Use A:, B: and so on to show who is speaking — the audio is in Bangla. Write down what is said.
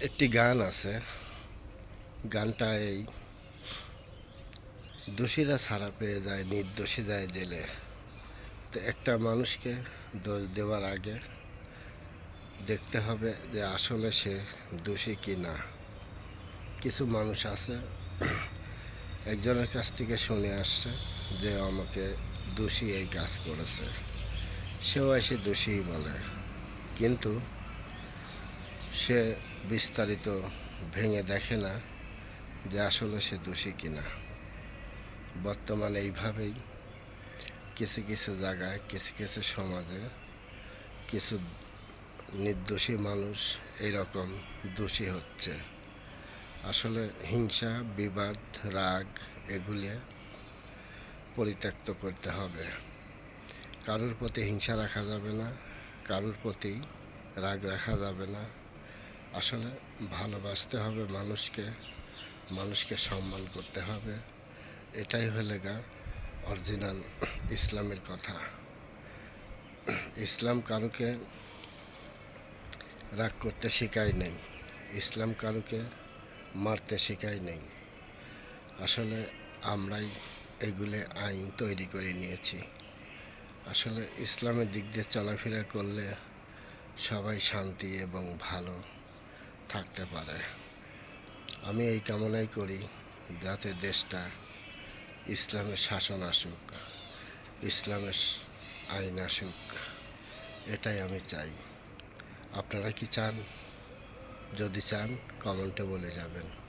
A: একটি গান আছে। গানটা এই, দোষীরা ছাড়া পেয়ে যায়, নির্দোষী যায় জেলে। তো একটা মানুষকে দোষ দেওয়ার আগে দেখতে হবে যে আসলে সে দোষী কি না। কিছু মানুষ আছে, একজনের কাছ থেকে শুনে আসছে যে আমাকে দোষী এই কাজ করেছে। সেও এসে দোষী বলে। কিন্তু সে বিস্তারিত ভেঙে দেখে না যে আসলে সে দোষী কিনা। বর্তমানে এইভাবেই কিছু কিছু জায়গায়, কিছু কিছু সমাজে কিছু নির্দোষী মানুষ এইরকম দোষী হচ্ছে। আসলে হিংসা, বিবাদ, রাগ এগুলি পরিত্যক্ত করতে হবে। কারোর প্রতি হিংসা রাখা যাবে না, কারোর প্রতি রাগ রাখা যাবে না। আসলে ভালোবাসতে হবে মানুষকে মানুষকে সম্মান করতে হবে। এটাই হলে গা অরিজিনাল ইসলামের কথা। ইসলাম কারুকে রাগ করতে শেখায় নেই, ইসলাম কারুকে মারতে শেখায় নেই। আসলে আমরাই এগুলো আইন তৈরি করে নিয়েছি। আসলে ইসলামের দিক দিয়ে চলাফেরা করলে সবাই শান্তি এবং ভালো। থাকতে পারে। আমি এই কামনাই করি যাতে দেশটা ইসলামের শাসন আসুক, ইসলামের আইন আসুক, এটাই আমি চাই। আপনারা কি চান? যদি চান, কমেন্টে বলে যাবেন।